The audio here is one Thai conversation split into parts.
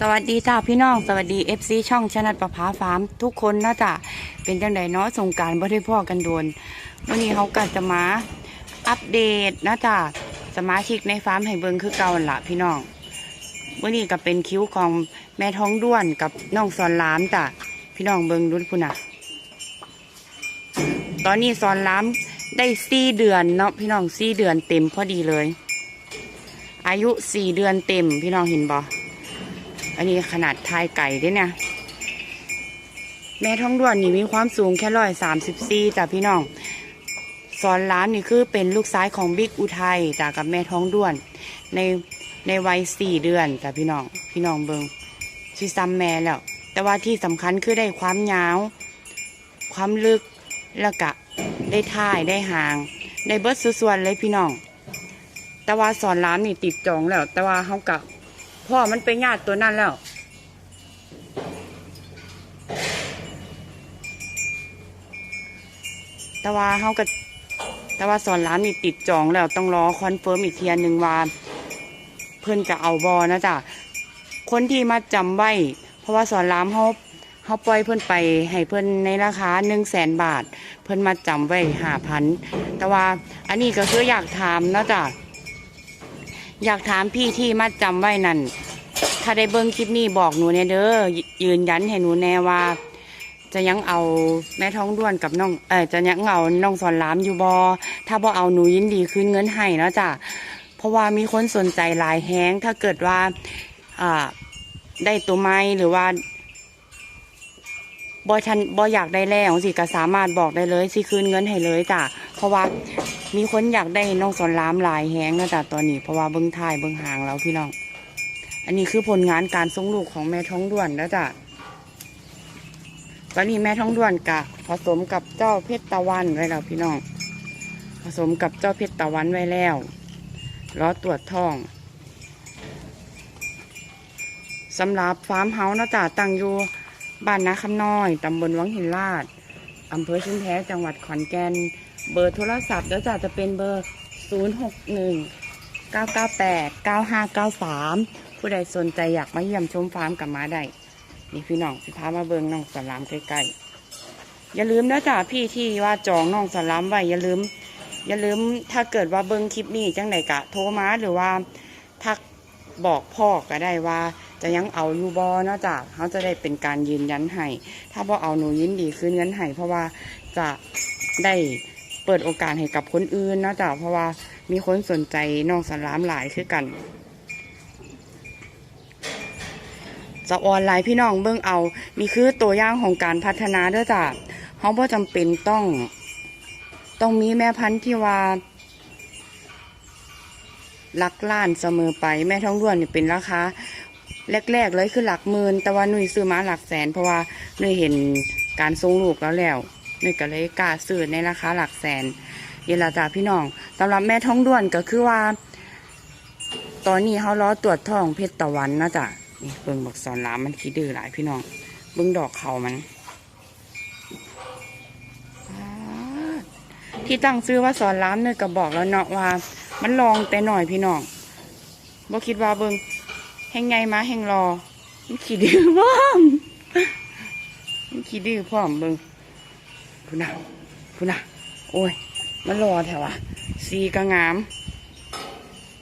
สวัสดีจ้าพี่น้องสวัสดี FC ช่องชนัดประภาฟาร์มทุกคนนะจ้ะเป็นจังไดเนาะสงการบ่ได้พ่อกันโดนวันนี้เขาก็จะมาอัปเดตนะจ้ะสมาชิกในฟาร์มให้เบิงคือเก่าหั่นละพี่น้องวันนี้ก็เป็นคิวของแม่ท้องด้วนกับน้องสอนหลามจ้ะพี่น้องเบิ่งดูพุ่นน่ะตอนนี้สอนหลามได้สี่เดือนเนาะพี่น้องสี่เดือนเต็มพอดีเลย อายุสี่เดือนเต็มพี่น้องเห็นบ่ อันนี้ขนาดทายไก่ด้วยเนี่ย แม่ท้องด้วนนี่มีความสูงแค่ร้อยสามสิบสี่จ้ะพี่น้องสอนล้านนี่คือเป็นลูกซ้ายของบิ๊กอุทัยจากกับแม่ท้องด้วน ในในวัยสี่เดือนจ้ะพี่น้องพี่น้องเบิงชีซ้ำแม่แล้ว แต่ว่าที่สำคัญคือได้ความยาว ความลึกแล้วก็ได้ท่ายได้หาง ได้เบิร์ดส่วนเลยพี่น้อง แต่ว่าสอนล้ามนี่ติดจองแล้ว แต่ว่าเขากับ พ่อมันไปญาติตัวนั้นแล้ว แต่ว่าเขาก็แต่ว่าสอนร้านนี่ติดจองแล้วต้องรอคอนเฟิร์มอีกเทียนหนึ่งว่าเพื่อนจะเอาบอนะจ๊ะคนที่มาจำไว้ เพราะว่าสอนรามเขาเขาปล่อยเพื่อนไปให้เพื่อนในราคาหนึ่งแสนบาท เพื่อนมาจำไว้ห้าพันแต่ว่าอันนี้ก็คืออยากถามนะจ๊ะอยากถามพี่ที่มาจำไว้นั่น ถ้าได้เบิ้งคลิปนี้บอกหนูเนี่ยเด้อยืนยันให้หนูแน่ว่า จะยังเอาแม่ท้องด้วนกับน้องเออจะยังเอาน้องสอนรามอยู่บอถ้าบอเอาหนูยินดีคืนเงินให้เนาะจ้ะเพราะว่ามีคนสนใจหลายแฮงถ้าเกิดว่าอ่าได้ตัวไม้หรือว่าบอชันบออยากได้แล้วสิก็สามารถบอกได้เลยสิคืนเงินให้เลยจ้ะเพราะว่ามีคนอยากได้น้องสอนรามหลายแฮงนะจ้ะตอนนี้ เพราะว่าเบิ้งท้ายเบิ้งหางแล้วพี่น้อง อันนี้คือผลงานการส่งลูกของแม่ท้องด้วนนะจ้ะตอนนี้แม่ท้องด้วนกะผสมกับเจ้าเพชรตะวันไว้แล้วพี่น้อง ผสมกับเจ้าเพชรตะวันไว้แล้วรอตรวจท้องสำหรับฟาร์มเฮาส์นะจ้ะตั้งอยู่บ้านนาคำน้อยตำบลวังหินลาดอำเภอชุมแพจังหวัดขอนแก่น เบอร์โทรศัพท์เดี๋ยวจ้ะจะเป็นเบอร์ 0 6 1 9 9 8 9 5 9 3 ผู้ใดสนใจอยากมาเยี่ยมชมฟาร์มกับมาได้นี่พี่น้องสิพามาเบิงน้องสลามใกล้ๆอย่าลืมนะจ้ะพี่ที่ว่าจองน้องสลามไว้อย่าลืม อย่าลืมถ้าเกิดว่าเบิงคลิปนี้จังไดกะ โทรมาหรือว่าทักบอกพ่อก็ได้ว่า จะยังเอาอยู่บอนะจ้ะเขาจะได้เป็นการยืนยันให้ถ้าบ่เอาหนูยินดีคืนเงินให้เพราะว่าจะได้เปิดโอกาสให้กับคนอื่นนะจ้ะเพราะว่ามีคนสนใจน้องสลามหลายคือกัน จะออนไลน์พี่น้องเบิ่งเอา นี่คือตัวอย่างของการพัฒนาเด้อจ้ะเขาบ่จำเป็นต้อง ต้องมีแม่พันธุ์ที่ว่าหลักล้านเสมอไปแม่ท้องด้วนนี่เป็นราคาแรกๆเลยคือหลักหมื่นแต่ว่าหนุ่ยซื้อมาหลักแสน เพราะว่าหนุ่ยเห็นการทรงลูกแล้วแล้วหนุ่ยก็เลยกล้าซื้อในราคาหลักแสนเยนละจ้ะพี่น้องสำหรับแม่ท้องด้วนก็คือว่า ตอนนี้เขาล้อตรวจท้องเพชรตะวันนะจ๊ะ นี่เบิ่งบักสอนรามมันขี้ดื้อหลายพี่น้อง เบิ่งดอกเขามัน ที่ตั้งซื้อว่าสอนรามเนี่ยก็บอกแล้วเนาะว่า มันลองแต่หน่อยพี่น้องบ่คิดว่าเบิ่งแห่งไงมาแห่งรอมันขี้ดื้อพร้อมมันขี้ดื้อพร้อมเบิ่งพูนะพูนะโอ้ย มันรอแถวะสีก็งาม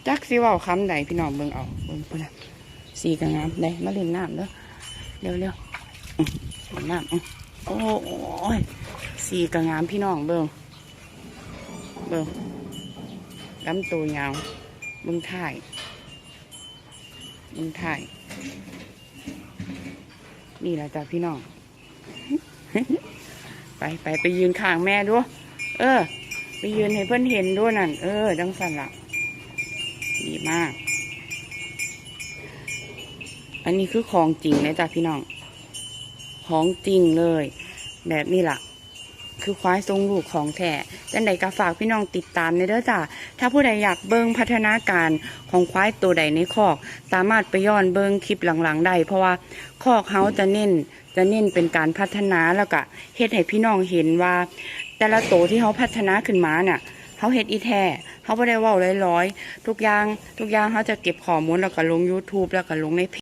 จักสิเว่าคำใดพี่น้องเบิ่งเอาเบิ่งพูนะ สีกระงามได้มาเล่นน้ำเด้อเร็วเร็วๆอื้อเล่นน้ำโอ้ยสีกระงามพี่น้องเบิ่งเบิ่งลำตัวยาวเบิ่งถ่ายเบิ่งถ่าย นี่แหละจ้ะพี่น้อง ไปไปไปยืนข้างแม่ด้วยเออ ไปยืนให้เพื่อนเห็นด้วยนั่น เออจังสันละดีมาก อันนี้คือของจริงนะจ๊ะพี่น้อง ของจริงเลย แบบนี้ล่ะ คือควายทรงลูกของแท้จันใดก็ฝากพี่น้องติดตามในเด้อจ้ะ ถ้าผู้ใดอยากเบิ่งพัฒนาการของควายตัวใดในคอก สามารถไปย้อนเบิ่งคลิปหลังๆได้เพราะว่าคอกเขาจะเน้น จะเน้นเป็นการพัฒนาแล้วก็เฮ็ดให้พี่น้องเห็นว่า แต่ละโตวที่เขาพัฒนาขึ้นมาเนี่ยเขาเฮ็ดอีแท้เขาไม่ได้ว่าลอยๆทุกอย่างทุกอย่างเขาจะเก็บข้อมูลแล้วก็ลง YouTube แล้วก็ลงในเพจ